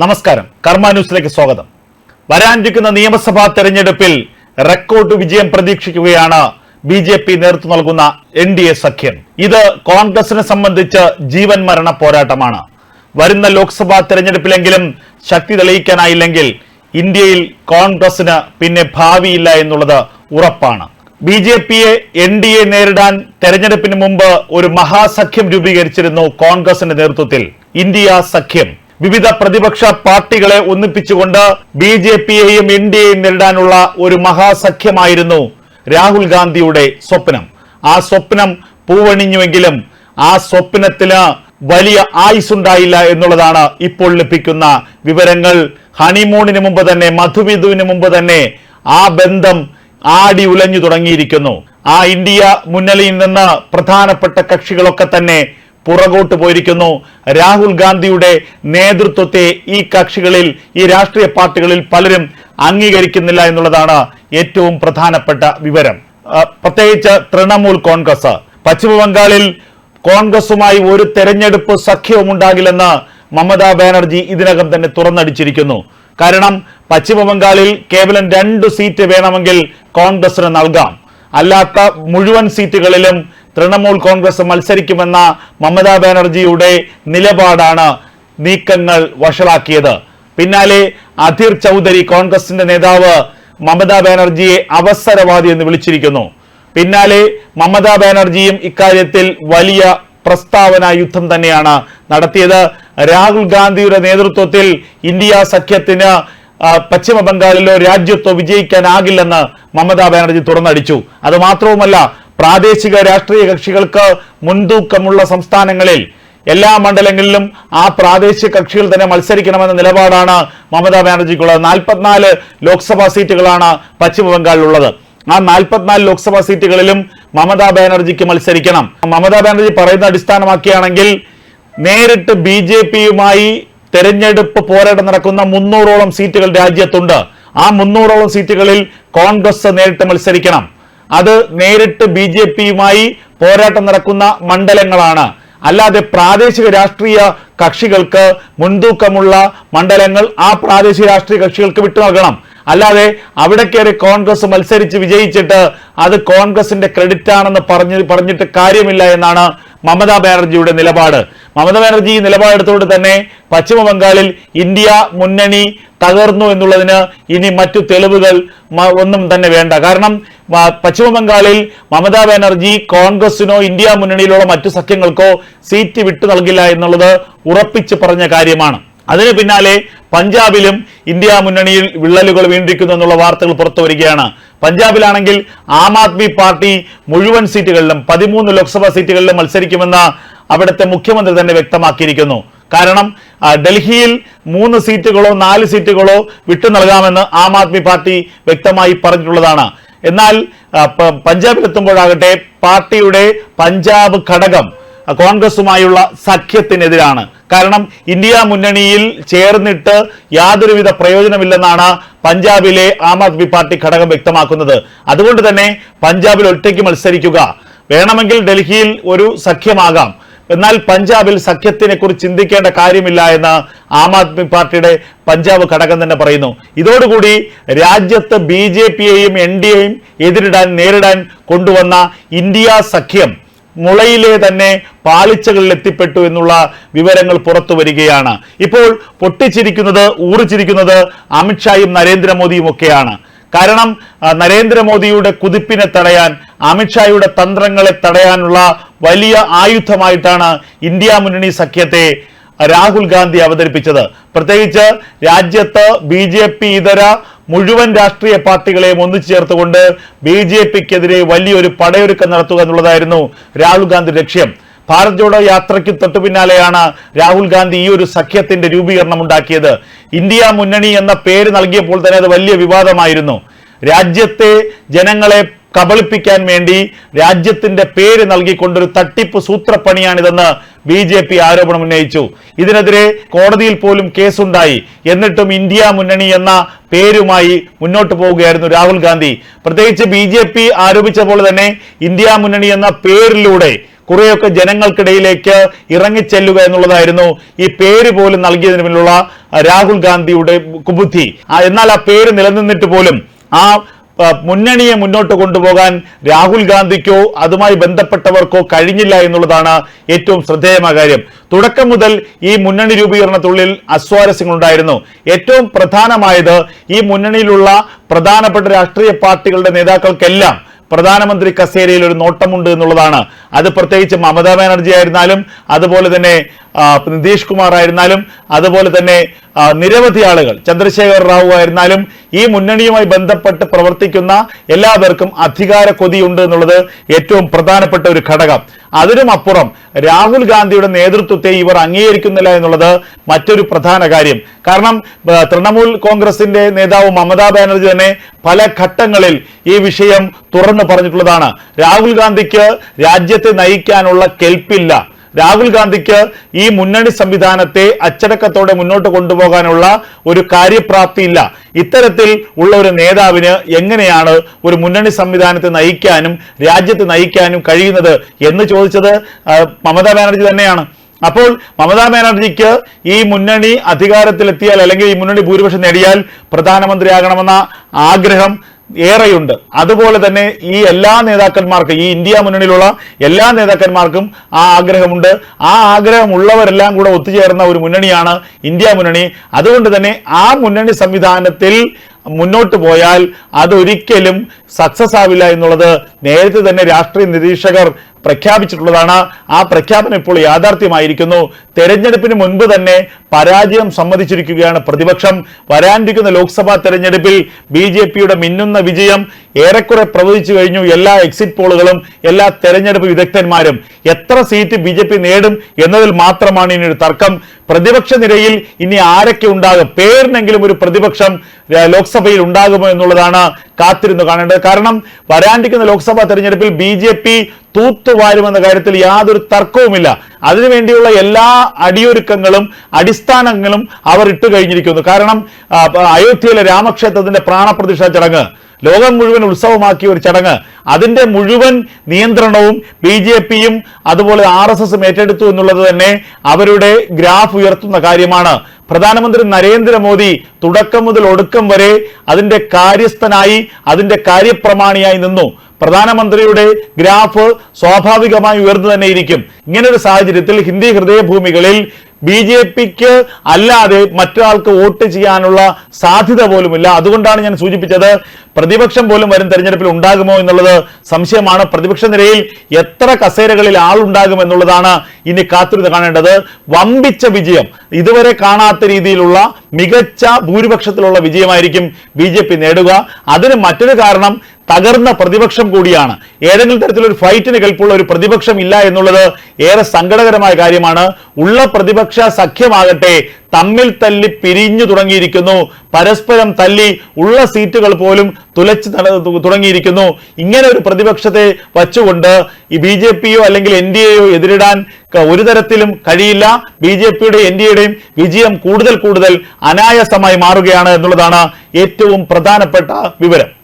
നമസ്കാരം. കർമ്മ ന്യൂസിലേക്ക് സ്വാഗതം. വരാനിരിക്കുന്ന നിയമസഭാ തെരഞ്ഞെടുപ്പിൽ റെക്കോർഡ് വിജയം പ്രതീക്ഷിക്കുകയാണ് ബി ജെ പി നേതൃത്വം നൽകുന്ന എൻ ഡി എ സഖ്യം. ഇത് കോൺഗ്രസിനെ സംബന്ധിച്ച് ജീവൻ മരണ പോരാട്ടമാണ്. വരുന്ന ലോക്സഭാ തെരഞ്ഞെടുപ്പിലെങ്കിലും ശക്തി തെളിയിക്കാനായില്ലെങ്കിൽ ഇന്ത്യയിൽ കോൺഗ്രസിന് പിന്നെ ഭാവിയില്ല എന്നുള്ളത് ഉറപ്പാണ്. ബി ജെ പിയെ എൻ ഡി എ നേരിടാൻ തെരഞ്ഞെടുപ്പിന് മുമ്പ് ഒരു മഹാസഖ്യം രൂപീകരിച്ചിരുന്നു കോൺഗ്രസിന്റെ നേതൃത്വത്തിൽ. ഇന്ത്യ സഖ്യം. വിവിധ പ്രതിപക്ഷ പാർട്ടികളെ ഒന്നിപ്പിച്ചുകൊണ്ട് ബി ജെ പിയെയും എൻ ഡി എയും നേരിടാനുള്ള ഒരു മഹാസഖ്യമായിരുന്നു രാഹുൽ ഗാന്ധിയുടെ സ്വപ്നം. ആ സ്വപ്നം പൂവണിഞ്ഞുവെങ്കിലും ആ സ്വപ്നത്തിന് വലിയ ആയുസുണ്ടായില്ല എന്നുള്ളതാണ് ഇപ്പോൾ ലഭിക്കുന്ന വിവരങ്ങൾ. ഹണിമൂണിന് മുമ്പ് തന്നെ മധുവിധുവിന് മുമ്പ് തന്നെ ആ ബന്ധം ആടി ഉലഞ്ഞു തുടങ്ങിയിരിക്കുന്നു. ആ ഇന്ത്യ മുന്നണിയിൽ നിന്ന് പ്രധാനപ്പെട്ട കക്ഷികളൊക്കെ തന്നെ പുറകോട്ട് പോയിരിക്കുന്നു. രാഹുൽ ഗാന്ധിയുടെ നേതൃത്വത്തെ ഈ കക്ഷികളിൽ ഈ രാഷ്ട്രീയ പാർട്ടികളിൽ പലരും അംഗീകരിക്കുന്നില്ല എന്നുള്ളതാണ് ഏറ്റവും പ്രധാനപ്പെട്ട വിവരം. പ്രത്യേകിച്ച് തൃണമൂൽ കോൺഗ്രസ്. പശ്ചിമബംഗാളിൽ കോൺഗ്രസുമായി ഒരു തെരഞ്ഞെടുപ്പ് സഖ്യവും ഉണ്ടാകില്ലെന്ന് മമതാ ബാനർജി ഇതിനകം തന്നെ തുറന്നടിച്ചിരിക്കുന്നു. കാരണം പശ്ചിമബംഗാളിൽ കേവലം രണ്ട് സീറ്റ് വേണമെങ്കിൽ കോൺഗ്രസിന് നൽകാം. അല്ലാത്ത മുഴുവൻ സീറ്റുകളിലും തൃണമൂൽ കോൺഗ്രസ് മത്സരിക്കുമെന്ന മമതാ ബാനർജിയുടെ നിലപാടാണ് നീക്കങ്ങൾ വഷളാക്കിയത്. പിന്നാലെ അധീർ ചൗധരി കോൺഗ്രസിന്റെ നേതാവ് മമതാ ബാനർജിയെ അവസരവാദി എന്ന് വിളിച്ചിരിക്കുന്നു. പിന്നാലെ മമതാ ബാനർജിയും ഇക്കാര്യത്തിൽ വലിയ പ്രസ്താവന യുദ്ധം തന്നെയാണ് നടത്തിയത്. രാഹുൽ ഗാന്ധിയുടെ നേതൃത്വത്തിൽ ഇന്ത്യ സഖ്യത്തിന് പശ്ചിമ ബംഗാളിലോ രാജ്യത്തോ വിജയിക്കാനാകില്ലെന്ന് മമതാ ബാനർജി തുറന്നടിച്ചു. അത് മാത്രവുമല്ല പ്രാദേശിക രാഷ്ട്രീയ കക്ഷികൾക്ക് മുൻതൂക്കമുള്ള സംസ്ഥാനങ്ങളിൽ എല്ലാ മണ്ഡലങ്ങളിലും ആ പ്രാദേശിക കക്ഷികൾ തന്നെ മത്സരിക്കണമെന്ന നിലപാടാണ് മമതാ ബാനർജിക്കുള്ളത്. നാൽപ്പത്തിനാല് ലോക്സഭാ സീറ്റുകളാണ് പശ്ചിമ ബംഗാളിലുള്ളത്. ആ നാൽപ്പത്തിനാല് ലോക്സഭാ സീറ്റുകളിലും മമതാ ബാനർജിക്ക് മത്സരിക്കണം. മമതാ ബാനർജി പറയുന്ന അടിസ്ഥാനമാക്കിയാണെങ്കിൽ നേരിട്ട് ബി ജെ പിയുമായി തെരഞ്ഞെടുപ്പ് പോരാട്ടം നടക്കുന്ന മുന്നൂറോളം സീറ്റുകൾ രാജ്യത്തുണ്ട്. ആ മുന്നൂറോളം സീറ്റുകളിൽ കോൺഗ്രസ് നേരിട്ട് മത്സരിക്കണം. അത് നേരിട്ട് ബി ജെ പിയുമായി പോരാട്ടം നടക്കുന്ന മണ്ഡലങ്ങളാണ്. അല്ലാതെ പ്രാദേശിക രാഷ്ട്രീയ കക്ഷികൾക്ക് മുൻതൂക്കമുള്ള മണ്ഡലങ്ങൾ ആ പ്രാദേശിക രാഷ്ട്രീയ കക്ഷികൾക്ക് വിട്ടു നൽകണം. അല്ലാതെ അവിടെ കയറി കോൺഗ്രസ് മത്സരിച്ച് വിജയിച്ചിട്ട് അത് കോൺഗ്രസിന്റെ ക്രെഡിറ്റ് ആണെന്ന് പറഞ്ഞ് പറഞ്ഞിട്ട് കാര്യമില്ല എന്നാണ് മമതാ ബാനർജിയുടെ നിലപാട്. മമതാ ബാനർജി ഈ നിലപാടെടുത്തുകൊണ്ട് തന്നെ പശ്ചിമ ബംഗാളിൽ ഇന്ത്യ മുന്നണി തകർന്നു എന്നുള്ളതിന് ഇനി മറ്റു തെളിവുകൾ ഒന്നും തന്നെ വേണ്ട. കാരണം പശ്ചിമ ബംഗാളിൽ മമതാ ബാനർജി കോൺഗ്രസിനോ ഇന്ത്യ മുന്നണിയിലുള്ള മറ്റു സഖ്യങ്ങൾക്കോ സീറ്റ് വിട്ടു നൽകില്ല എന്നുള്ളത് ഉറപ്പിച്ച് പറഞ്ഞ കാര്യമാണ്. അതിന് പിന്നാലെ പഞ്ചാബിലും ഇന്ത്യ മുന്നണിയിൽ വിള്ളലുകൾ വീണ്ടിരിക്കുന്നു എന്നുള്ള വാർത്തകൾ പുറത്തു വരികയാണ്. പഞ്ചാബിലാണെങ്കിൽ ആം ആദ്മി പാർട്ടി മുഴുവൻ സീറ്റുകളിലും പതിമൂന്ന് ലോക്സഭാ സീറ്റുകളിലും മത്സരിക്കുമെന്ന് അവിടുത്തെ മുഖ്യമന്ത്രി തന്നെ വ്യക്തമാക്കിയിരിക്കുന്നു. കാരണം ഡൽഹിയിൽ മൂന്ന് സീറ്റുകളോ നാല് സീറ്റുകളോ വിട്ടു നൽകാമെന്ന് ആം ആദ്മി പാർട്ടി വ്യക്തമായി പറഞ്ഞിട്ടുള്ളതാണ്. എന്നാൽ പഞ്ചാബിലെത്തുമ്പോഴാകട്ടെ പാർട്ടിയുടെ പഞ്ചാബ് ഘടകം കോൺഗ്രസുമായുള്ള സഖ്യത്തിനെതിരാണ്. കാരണം ഇന്ത്യ മുന്നണിയിൽ ചേർന്നിട്ട് യാതൊരുവിധ പ്രയോജനമില്ലെന്നാണ് പഞ്ചാബിലെ ആം ആദ്മി പാർട്ടി ഘടകം വ്യക്തമാക്കുന്നത്. അതുകൊണ്ട് തന്നെ പഞ്ചാബിൽ ഒറ്റയ്ക്ക് മത്സരിക്കുക. വേണമെങ്കിൽ ഡൽഹിയിൽ ഒരു സഖ്യമാകാം. എന്നാൽ പഞ്ചാബിൽ സഖ്യത്തിനെ കുറിച്ച് ചിന്തിക്കേണ്ട കാര്യമില്ല എന്ന് ആം ആദ്മി പാർട്ടിയുടെ പഞ്ചാബ് ഘടകം തന്നെ പറയുന്നു. ഇതോടുകൂടി രാജ്യത്ത് ബി ജെ പിയെയും എൻ ഡി എയും എതിരിടാൻ നേരിടാൻ കൊണ്ടുവന്ന ഇന്ത്യ സഖ്യം മുളയിലെ തന്നെ പാളിച്ചകളിൽ എത്തിപ്പെട്ടു എന്നുള്ള വിവരങ്ങൾ പുറത്തു വരികയാണ്. ഇപ്പോൾ പൊട്ടിച്ചിരിക്കുന്നത് ഊറിച്ചിരിക്കുന്നത് അമിത്ഷായും നരേന്ദ്രമോദിയും ഒക്കെയാണ്. കാരണം നരേന്ദ്രമോദിയുടെ കുതിപ്പിനെ തടയാൻ അമിത്ഷായുടെ തന്ത്രങ്ങളെ തടയാനുള്ള വലിയ ആയുധമായിട്ടാണ് ഇന്ത്യ മുന്നണി സഖ്യത്തെ രാഹുൽ ഗാന്ധി അവതരിപ്പിച്ചത്. പ്രത്യേകിച്ച് രാജ്യത്ത് ബി ജെ പി ഇതര മുഴുവൻ രാഷ്ട്രീയ പാർട്ടികളെയും ഒന്നിച്ചു ചേർത്തുകൊണ്ട് ബി ജെ പിക്കെതിരെ വലിയൊരു പടയൊരുക്കം നടത്തുക എന്നുള്ളതായിരുന്നു രാഹുൽ ഗാന്ധി ലക്ഷ്യം. ഭാരത് ജോഡോ യാത്രയ്ക്ക് തൊട്ടു പിന്നാലെയാണ് രാഹുൽ ഗാന്ധി ഈ ഒരു സഖ്യത്തിന്റെ രൂപീകരണം ഉണ്ടാക്കിയത്. ഇന്ത്യ മുന്നണി എന്ന പേര് നൽകിയപ്പോൾ തന്നെ അത് വലിയ വിവാദമായിരുന്നു. രാജ്യത്തെ ജനങ്ങളെ കബളിപ്പിക്കാൻ വേണ്ടി രാജ്യത്തിന്റെ പേര് നൽകിക്കൊണ്ടൊരു തട്ടിപ്പ് സൂത്രപ്പണിയാണിതെന്ന് ബി ജെ പി ആരോപണം ഉന്നയിച്ചു. ഇതിനെതിരെ കോടതിയിൽ പോലും കേസുണ്ടായി. എന്നിട്ടും ഇന്ത്യ മുന്നണി എന്ന പേരുമായി മുന്നോട്ട് പോവുകയായിരുന്നു രാഹുൽ ഗാന്ധി. പ്രത്യേകിച്ച് ബി ജെ പി ആരോപിച്ച പോലെ തന്നെ ഇന്ത്യ മുന്നണി എന്ന പേരിലൂടെ കുറെയൊക്കെ ജനങ്ങൾക്കിടയിലേക്ക് ഇറങ്ങിച്ചെല്ലുക എന്നുള്ളതായിരുന്നു ഈ പേര് പോലും നൽകിയതിന് പിന്നിലുള്ള രാഹുൽ ഗാന്ധിയുടെ കുബുദ്ധി. എന്നാൽ ആ പേര് നിലനിന്നിട്ട് പോലും ആ മുന്നണിയെ മുന്നോട്ട് കൊണ്ടുപോകാൻ രാഹുൽ ഗാന്ധിക്കോ അതുമായി ബന്ധപ്പെട്ടവർക്കോ കഴിഞ്ഞില്ല എന്നുള്ളതാണ് ഏറ്റവും ശ്രദ്ധേയമായ കാര്യം. തുടക്കം മുതൽ ഈ മുന്നണി രൂപീകരണത്തുള്ളിൽ അസ്വാരസ്യങ്ങൾ ഉണ്ടായിരുന്നു ഏറ്റവും പ്രധാനമായത് ഈ മുന്നണിയിലുള്ള പ്രധാനപ്പെട്ട രാഷ്ട്രീയ പാർട്ടികളുടെ നേതാക്കൾക്കെല്ലാം പ്രധാനമന്ത്രി കസേരയിൽ ഒരു നോട്ടമുണ്ട് എന്നുള്ളതാണ്. അത് പ്രത്യേകിച്ച് മമതാ ബാനർജി ആയിരുന്നാലും അതുപോലെ തന്നെ നിതീഷ് കുമാർ ആയിരുന്നാലും അതുപോലെ തന്നെ നിരവധി ആളുകൾ ചന്ദ്രശേഖർ റാവു ആയിരുന്നാലും ഈ മുന്നണിയുമായി ബന്ധപ്പെട്ട് പ്രവർത്തിക്കുന്ന എല്ലാവർക്കും അധികാര കൊതിയുണ്ട് എന്നുള്ളത് ഏറ്റവും പ്രധാനപ്പെട്ട ഒരു ഘടകം. അതിനും അപ്പുറം രാഹുൽ ഗാന്ധിയുടെ നേതൃത്വത്തെ ഇവർ അംഗീകരിക്കുന്നില്ല എന്നുള്ളത് മറ്റൊരു പ്രധാന കാര്യം. കാരണം തൃണമൂൽ കോൺഗ്രസിന്റെ നേതാവ് മമതാ ബാനർജി തന്നെ പല ഘട്ടങ്ങളിൽ ഈ വിഷയം തുറന്നു പറഞ്ഞിട്ടുള്ളതാണ്. രാഹുൽ ഗാന്ധിക്ക് രാജ്യത്തെ നയിക്കാനുള്ള കെൽപ്പില്ല. രാഹുൽ ഗാന്ധിക്ക് ഈ മുന്നണി സംവിധാനത്തെ അച്ചടക്കത്തോടെ മുന്നോട്ട് കൊണ്ടുപോകാനുള്ള ഒരു കാര്യപ്രാപ്തിയില്ല. ഇത്തരത്തിൽ ഉള്ള ഒരു നേതാവിന് എങ്ങനെയാണ് ഒരു മുന്നണി സംവിധാനത്തെ നയിക്കാനും രാജ്യത്തെ നയിക്കാനും കഴിയുന്നത് എന്ന് ചോദിച്ചത് മമതാ ബാനർജി തന്നെയാണ്. അപ്പോൾ മമതാ ബാനർജിക്ക് ഈ മുന്നണി അധികാരത്തിലെത്തിയാൽ അല്ലെങ്കിൽ ഈ മുന്നണി ഭൂരിപക്ഷം നേടിയാൽ പ്രധാനമന്ത്രിയാകണമെന്ന ആഗ്രഹം ഏറെയുണ്ട്. അതുപോലെ തന്നെ ഈ എല്ലാ നേതാക്കന്മാർക്കും ഈ ഇന്ത്യ മുന്നണിയിലുള്ള എല്ലാ നേതാക്കന്മാർക്കും ആ ആഗ്രഹമുണ്ട്. ആ ആഗ്രഹമുള്ളവരെല്ലാം കൂടെ ഒത്തുചേർന്ന ഒരു മുന്നണിയാണ് ഇന്ത്യ മുന്നണി. അതുകൊണ്ട് തന്നെ ആ മുന്നണി സംവിധാനത്തിൽ മുന്നോട്ട് പോയാൽ അതൊരിക്കലും സക്സസ് ആവില്ല എന്നുള്ളത് നേരത്തെ തന്നെ രാഷ്ട്രീയ നിരീക്ഷകർ പ്രഖ്യാപിച്ചിട്ടുള്ളതാണ്. ആ പ്രഖ്യാപനം ഇപ്പോൾ യാഥാർത്ഥ്യമായിരിക്കുന്നു. തെരഞ്ഞെടുപ്പിന് മുൻപ് തന്നെ പരാജയം സമ്മതിച്ചിരിക്കുകയാണ് പ്രതിപക്ഷം. വരാനിരിക്കുന്ന ലോക്സഭാ തെരഞ്ഞെടുപ്പിൽ ബി മിന്നുന്ന വിജയം ഏറെക്കുറെ പ്രവചിച്ചു കഴിഞ്ഞു. എല്ലാ എക്സിറ്റ് പോളുകളും എല്ലാ തെരഞ്ഞെടുപ്പ് വിദഗ്ധന്മാരും എത്ര സീറ്റ് ബി ജെ പി നേടും എന്നതിൽ മാത്രമാണ് ഇനി ഒരു തർക്കം. പ്രതിപക്ഷ നിരയിൽ ഇനി ആരൊക്കെ ഉണ്ടാകും? പേരിനെങ്കിലും ഒരു പ്രതിപക്ഷം ലോക്സഭയിൽ ഉണ്ടാകുമോ എന്നുള്ളതാണ് കാത്തിരുന്നു കാണേണ്ടത്. കാരണം വരാണ്ടിരിക്കുന്ന ലോക്സഭാ തെരഞ്ഞെടുപ്പിൽ ബി ജെ പി തൂത്തുവാരുമെന്ന കാര്യത്തിൽ യാതൊരു തർക്കവുമില്ല. അതിനുവേണ്ടിയുള്ള എല്ലാ അടിയൊരുക്കങ്ങളും അടിസ്ഥാനങ്ങളും അവർ ഇട്ടു കഴിഞ്ഞിരിക്കുന്നു. കാരണം അയോധ്യയിലെ രാമക്ഷേത്രത്തിന്റെ പ്രാണപ്രതിഷ്ഠ ചടങ്ങ് ലോകം മുഴുവൻ ഉത്സവമാക്കിയ ഒരു ചടങ്ങ്. അതിന്റെ മുഴുവൻ നിയന്ത്രണവും ബി ജെ പിയും അതുപോലെ ആർ എസ് എസും ഏറ്റെടുത്തു എന്നുള്ളത് തന്നെ അവരുടെ ഗ്രാഫ് ഉയർത്തുന്ന കാര്യമാണ്. പ്രധാനമന്ത്രി നരേന്ദ്രമോദി തുടക്കം മുതൽ ഒടുക്കം വരെ അതിന്റെ കാര്യസ്ഥനായി അതിന്റെ കാര്യപ്രമാണിയായി നിന്നു. പ്രധാനമന്ത്രിയുടെ ഗ്രാഫ് സ്വാഭാവികമായി ഉയർന്നു തന്നെ ഇരിക്കും ഇങ്ങനൊരു സാഹചര്യത്തിൽ ഹിന്ദി ഹൃദയഭൂമികളിൽ ബി ജെ പിക്ക് അല്ലാതെ മറ്റൊരാൾക്ക് വോട്ട് ചെയ്യാനുള്ള സാധ്യത പോലുമില്ല. അതുകൊണ്ടാണ് ഞാൻ സൂചിപ്പിച്ചത് പ്രതിപക്ഷം പോലും വരും തെരഞ്ഞെടുപ്പിൽ ഉണ്ടാകുമോ എന്നുള്ളത് സംശയമാണ്. പ്രതിപക്ഷ നിരയിൽ എത്ര കസേരകളിൽ ആളുണ്ടാകും എന്നുള്ളതാണ് ഇനി കാത്തിരുന്ന് കാണേണ്ടത് വമ്പിച്ച വിജയം. ഇതുവരെ കാണാത്ത രീതിയിലുള്ള മികച്ച ഭൂരിപക്ഷത്തിലുള്ള വിജയമായിരിക്കും ബി ജെ പി നേടുക. അതിന് മറ്റൊരു കാരണം തകർന്ന പ്രതിപക്ഷം കൂടിയാണ്. ഏതെങ്കിലും തരത്തിലൊരു ഫൈറ്റിന് കെൽപ്പുള്ള ഒരു പ്രതിപക്ഷം ഇല്ല എന്നുള്ളത് ഏറെ സങ്കടകരമായ കാര്യമാണ്. ഉള്ള പ്രതിപക്ഷ സഖ്യമാകട്ടെ തമ്മിൽ തല്ലി പിരിഞ്ഞു തുടങ്ങിയിരിക്കുന്നു. പരസ്പരം തല്ലി ഉള്ള സീറ്റുകൾ പോലും തുലച്ച് തുടങ്ങിയിരിക്കുന്നു. ഇങ്ങനെ ഒരു പ്രതിപക്ഷത്തെ വച്ചുകൊണ്ട് ഈ ബി ജെ പിയോ അല്ലെങ്കിൽ എൻ ഡി എയോ എതിരിടാൻ ഒരു തരത്തിലും കഴിയില്ല. ബി ജെ പിയുടെ എൻ ഡി എയുടെയും വിജയം കൂടുതൽ കൂടുതൽ അനായാസമായി മാറുകയാണ് എന്നുള്ളതാണ് ഏറ്റവും പ്രധാനപ്പെട്ട വിവരം.